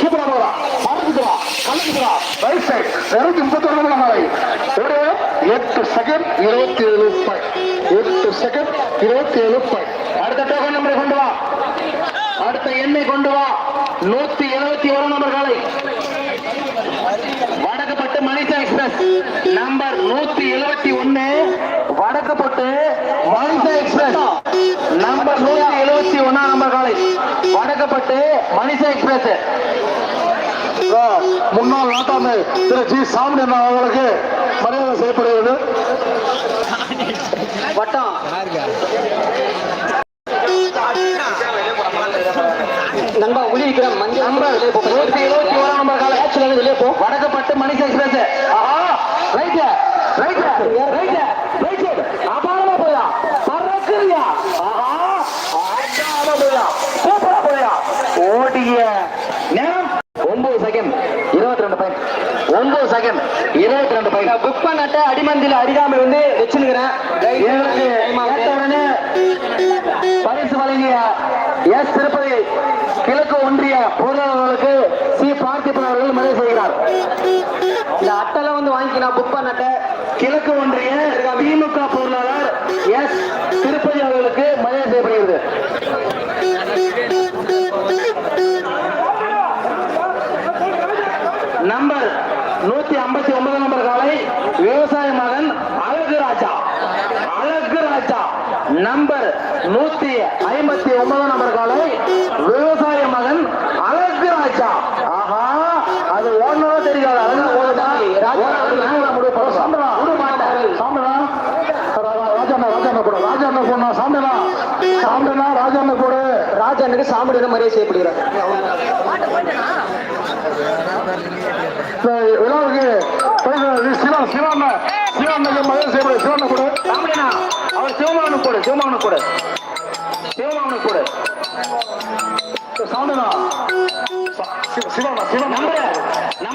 சூப்பரா போறா மறந்துக்கிறா கலந்துக்கிறா ரைட் சைட் இருநூத்தி முப்பத்தி ஒன்பது நாளை ஒரு எட்டு செகண்ட் இருபத்தி ஏழு பாயிண்ட் எட்டு செகண்ட் இருபத்தி ஏழு பாயிண்ட் அடுத்த டோக்கன் நம்பரை கொண்டு வா. அடுத்த எண்ணை கொண்டு வா. நூத்தி எழுபத்தி ஒரு நம்பர் காலை. வடக்கப்பட்டு மணிஷா எக்ஸ்பிரஸ் நம்பர் நூத்தி எழுபத்தி ஒன்னு. வடக்கப்பட்டு மனிதா எக்ஸ்பிரஸ் நம்பர் நூத்தி எழுபத்தி ஒன்னா நம்பர் காலை. வடக்கப்பட்டு மணிஷா எக்ஸ்பிரஸ் முன்னாள் நாட்டாமை திரு ஜி சாமி அவர்களுக்கு மரியாதை செய்யப்படுகிறது. வட்டம். நண்பா விக்ரம் மஞ்சள் ஓராம் காலை வெளியே போ வடக்கப்பட்டு மணிஷா எக்ஸ்பிரஸ் ஆஹா ரைட் ரைட் ரைட் ரைட் அபாரமா போயா பறக்குறியா ஆஹா அபாரமா போயா சூப்பரா போயா ஓடிய நேரம் ஒன்பது செகண்ட் இருபத்தி ரெண்டு பாயிண்ட் ஒன்பது செகண்ட் இருபத்தி ரெண்டு பாயிண்ட் புக் பண்ணட்ட அடிமந்தில அடிகாமை வந்து வச்சுருக்கிறேன் உடனே பரிசு வழங்கிய எஸ் திருப்பதி கிழக்கு ஒன்றிய பொருளாளர்களுக்கு சி பார்த்திபன் அவர்கள் மரியாதை செய்கிறார். இந்த அட்டெல்லாம் வந்து வாங்கி நான் புக் பண்ணட்ட. கிழக்கு ஒன்றிய திமுக பொருளாளர் எஸ் திருப்பதி அவர்களுக்கு மரியாதை செய்யப்படுகிறது. நம்பர் நூத்தி ஐம்பத்தி ஒன்பது நம்பர் காலை விவசாய மகன் அழகு ராஜா. அழகு ராஜா. நம்பர் நூத்தி ஐம்பத்தி ஒன்பது நம்பர் காலை விவசாய மகன் அழகு ராஜா. ஆஹா அது ஓடணும் தெரியாது. அழகு ராஜா. கூட பண்ண சாம்பிடா விட ராஜா சாமிடா ராஜா ராஜாண்ணா கூட ராஜா போனா சாமிடா ராஜா ராஜாண்ணா கூட. ராஜா சாம்பிடுற மரியாதை செய்யப்படுகிறார். இந்த விழாவுக்கு போய் சிவா சிவாண்ணா சிவாண்ணா மரியாதை செய்யப்படுது சிவாண்ணா கூட. அவர் சிவமாவனுக்கு போடு சிவமாவனுக்கு போடு சிவமாவனுக்கு போடு சாமிடா சிவாண்ணா சிவா நம்பர்